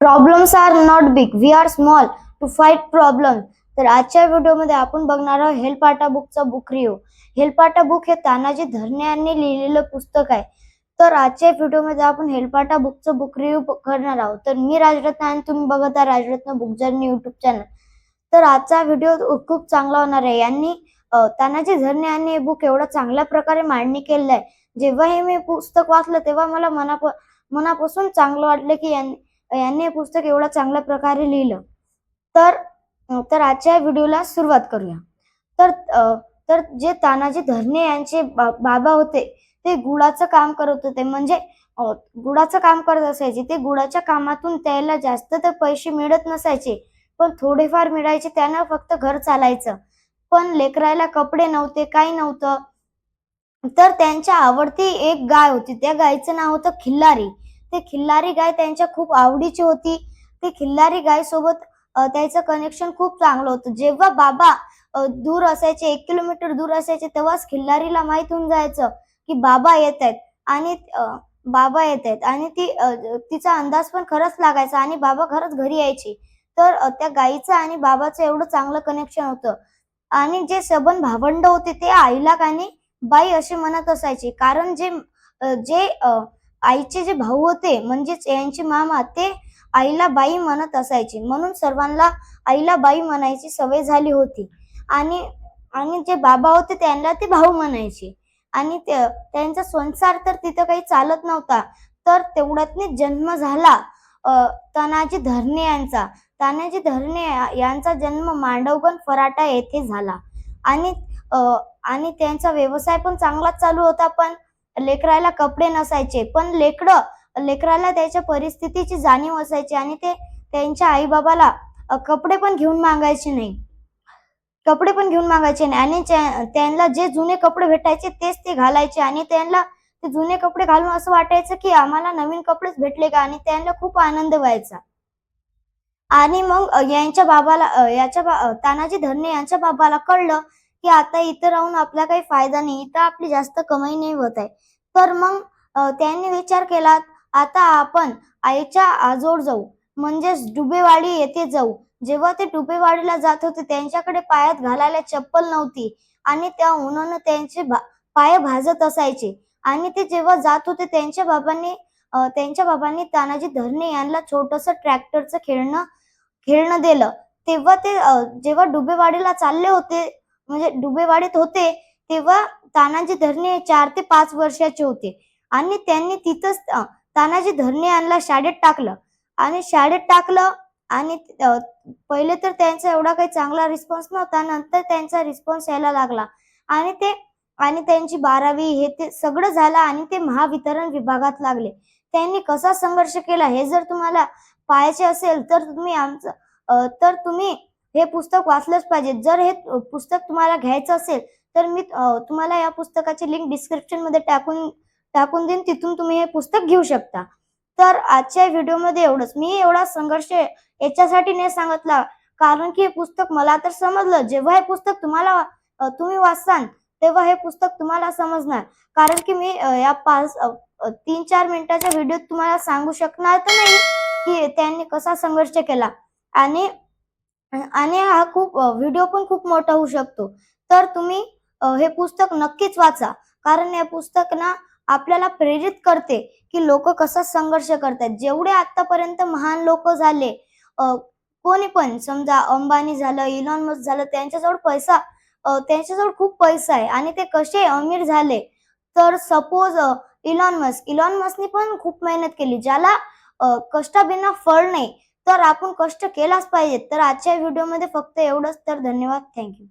Problems are not big we are small to fight problem तर आजच्या व्हिडिओमध्ये आपण बघणार आहोत हेल्पाटा बुकचा बुक रिव्ह्यू हेल्पाटा बुक हे तानाजी धरणे यांनी लिहिलेलं पुस्तक आहे. तर आजच्या व्हिडिओमध्ये आपण हेल्पाटा बुकचं बुक रिव्ह्यू करणार आहोत. तर मी राजरत्न आणि तुम्ही बघत आहे Rajratna book journey YouTube channel तर आजचा व्हिडिओ खूप चांगला होणार आहे. यांनी तानाजी धरणे यांनी हे बुक एवढं चांगल्या प्रकारे मांडणी केलेलं आहे. जेव्हा हे मी पुस्तक वाचलं तेव्हा मला मनाप मनापासून चांगलं वाटलं की यांनी यांनी हे पुस्तक एवढं चांगल्या प्रकारे लिहिलं. तर तर आजच्या व्हिडिओला सुरुवात करूया. तर तर जे तानाजी धरणे यांचे बा- बाबा होते ते गुळाचं काम करत होते. म्हणजे गुळाचं काम करत असायचे. ते गुळाच्या कामातून त्याला जास्त तर पैसे मिळत नसायचे पण थोडेफार मिळायचे त्यांना फक्त घर चालायचं. पण लेकरायला कपडे नव्हते काही नव्हतं. तर त्यांच्या आवडती एक गाय होती. त्या गायचं नाव होतं खिल्लारी. ते खिल्लारी गाय त्यांच्या खूप आवडीची होती. ते खिल्लारी गाय सोबत त्याचं कनेक्शन खूप चांगलं होतं. जेव्हा बाबा दूर असायचे एक किलोमीटर दूर असायचे तेव्हाच खिल्लारीला माहीत होऊन जायचं की बाबा येत आहेत आणि बाबा येत आहेत आणि ती तिचा अंदाज पण खरंच लागायचा आणि बाबा खरंच घरी यायची. तर त्या गाईचं आणि बाबाचं एवढं चांगलं कनेक्शन होतं. आणि जे सबन भावंड होते ते आईला आणि बाई असे म्हणत असायचे. कारण जे जे आईचे जे भाऊ होते म्हणजेच यांचे मामा ते आईला बाई म्हणत असायचे. म्हणून सर्वांना आईला बाई म्हणायची सवय झाली होती. आणि आणि जे बाबा होते त्यांना ते भाऊ म्हणायचे. आणि ते- त्यांचा संसार तर तिथं काही चालत नव्हता. तर तेवढ्यातनी जन्म झाला तानाजी धरणे यांचा. तानाजी धरणे यांचा जन्म मांडवगण फराटा येथे झाला. आणि आणि त्यांचा व्यवसाय पण चांगलाच चालू होता पण लेकराला कपडे नसायचे पण लेकरं लेकराला त्याच्या परिस्थितीची जाणीव असायची आणि ते त्यांच्या आईबाबाला कपडे पण घेऊन मागायचे नाही. कपडे पण घेऊन मागायचे नाही आणि त्यांना जे जुने कपडे भेटायचे तेच ते घालायचे आणि त्यांना ते जुने कपडे घालून असं वाटायचं की आम्हाला नवीन कपडेच भेटले का आणि त्यांना खूप आनंद व्हायचा. आणि मग यांच्या बाबाला याच्या बा- तानाजी धरणे यांच्या बाबाला कळलं की आता इथं राहून आपला काही फायदा नाही इथं आपली जास्त कमाई नाही होत आहे. तर मग त्यांनी विचार केला आता आपण आईच्या आजोड जाऊ. म्हणजेच डुबेवाडी येथे जाऊ. जेव्हा ते डुबेवाडीला जात होते त्यांच्याकडे पायात घालायला चप्पल नव्हती. आणि त्या उन्हानं त्यांचे भा- पाय भाजत असायचे. आणि ते जेव्हा जात होते त्यांच्या बाबांनी त्यांच्या बाबांनी तानाजी धरणे यांना छोटस ट्रॅक्टरचं खेळणं खेळणं दिलं. तेव्हा ते जेव्हा डुबेवाडीला चालले होते म्हणजे डुबेवाडीत होते तेव्हा तानाजी धरणे चार ते पाच वर्षाचे होते. आणि त्यांनी तिथंच तानाजी धरणे यांना शाळेत टाकलं. आणि शाळेत टाकलं आणि पहिले तर त्यांचा एवढा काही चांगला रिस्पॉन्स नव्हता नंतर त्यांचा रिस्पॉन्स यायला लागला. आणि ते आणि त्यांची बारावी हे ते सगळं झालं आणि ते महावितरण विभागात लागले. त्यांनी कसा संघर्ष केला हे जर तुम्हाला पाहायचे असेल तर तुम्ही आमचं तर तुम्ही हे पुस्तक वाचलंच पाहिजे. जर हे पुस्तक तुम्हाला घ्यायचं असेल तर मी तुम्हाला या पुस्तकाची लिंक डिस्क्रिप्शनमध्ये टाकून टाकून देईन. तिथून तुम्ही हे पुस्तक घेऊ शकता. तर आजच्या व्हिडिओमध्ये एवढंच. मी एवढा संघर्ष याच्यासाठी नाही सांगितला. कारण की हे पुस्तक मला तर समजलं. जेव्हा हे पुस्तक तुम्हाला तुम्ही वाचसान तेव्हा हे पुस्तक तुम्हाला समजणार. कारण की मी या पाच तीन चार मिनिटाच्या व्हिडिओत तुम्हाला सांगू शकणार तर नाही की त्यांनी कसा संघर्ष केला. आणि आणि हा खूप व्हिडिओ पण खूप मोठा होऊ शकतो. तर तुम्ही हे पुस्तक नक्कीच वाचा. कारण हे पुस्तक ना आपल्याला प्रेरित करते की लोक कसा संघर्ष करतात. जेवढे आतापर्यंत महान लोक झाले कोणी पण समजा अंबानी झालं इलॉन मस्क झालं त्यांच्याजवळ पैसा त्यांच्याजवळ खूप पैसा आहे. आणि ते कसे अमीर झाले? तर सपोज इलॉन मस्क. इलॉन मस्कनी पण खूप मेहनत केली ज्याला कष्टाबिना फळ नाही तर आपण कष्ट केलाच पाहिजे. तर आजच्या व्हिडिओमध्ये फक्त एवढंच. तर धन्यवाद. थँक्यू